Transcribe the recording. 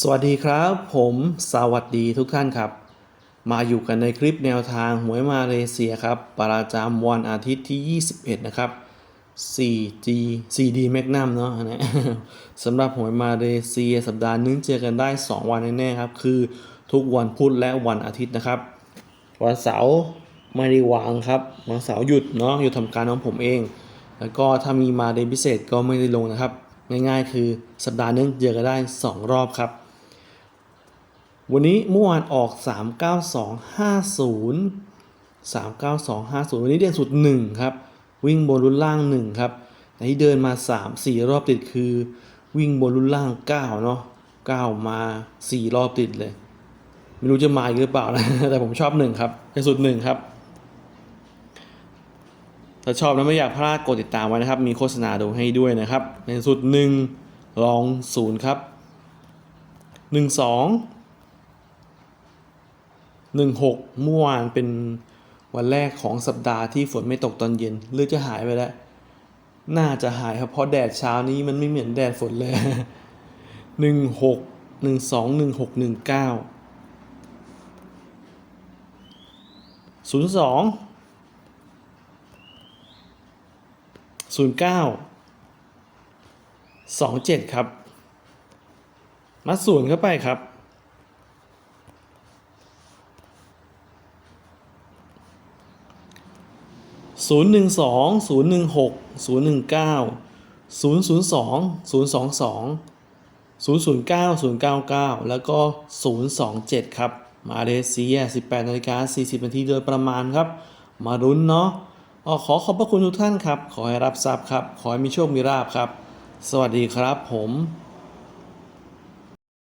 สวัสดีครับ ผมสวัสดีทุกท่านครับ มาอยู่กันในคลิปแนวทางหวยมาเลเซียครับ ประจำวันอาทิตย์ที่ 21 นะครับ 4G 4D Magnum เนาะนนี้สำหรับหวยมาเลเซียสัปดาห์นึงเจอกันได้ 2 วันแน่ๆครับ คือทุกวันพุธและวันอาทิตย์นะครับ วันเสาร์ไม่ได้วางครับ วันเสาร์หยุดเนาะหยุดทำการของผมเอง แล้วก็ถ้ามีมาเดย์พิเศษก็ไม่ได้ลงนะครับ ง่ายๆ คือสัปดาห์นึงเจอกันได้ 2 รอบครับ วันนี้เมื่อวานออก 39250 39250 วันนี้เด่นสุด 1 ครับ วิ่งบนรุ่นล่าง 1 ครับแต่ที่เดินมา 3 4 รอบติดคือ วิ่งบนรุ่นล่าง 9 เนาะ9 มา 4 รอบติดเลย ไม่รู้จะมาอีกหรือเปล่านะ แต่ผมชอบ 1 ครับเด่นสุด 1 ครับ ถ้าชอบแล้วไม่อยากพลาดกดติดตามไว้นะครับ มีโฆษณาดูให้ด้วยนะครับในสุด 1 ลอง 0 ครับ 1 2 16 เมื่อวานเป็นวันแรกของสัปดาห์ที่ฝนไม่ตกตอนเย็นหรือดจะหายไปแล้ว น่าจะหายครับเพราะแดดเช้านี้มันไม่เหมือนแดดฝนเลย 16 12 16 19 02 09 27 ครับมัดศูนย์เข้าไปครับ ศูนย์หนึ่งสองศูนย์หนึ่งหกศูนย์หนึ่งเก้าศูนย์ศูนย์สองศูนย์สองสองศูนย์ศูนย์เก้าศูนย์เก้าเก้าแล้วก็ศูนย์สองเจ็ดครับ มาเลเซียสิบแปดนาฬิกาสี่สิบนาทีโดยประมาณครับ มารุ้นเนาะอขอขอบพระคุณทุกท่านครับ ขอให้รับทรัพย์ครับ ขอให้มีโชคมีราบครับ สวัสดีครับผม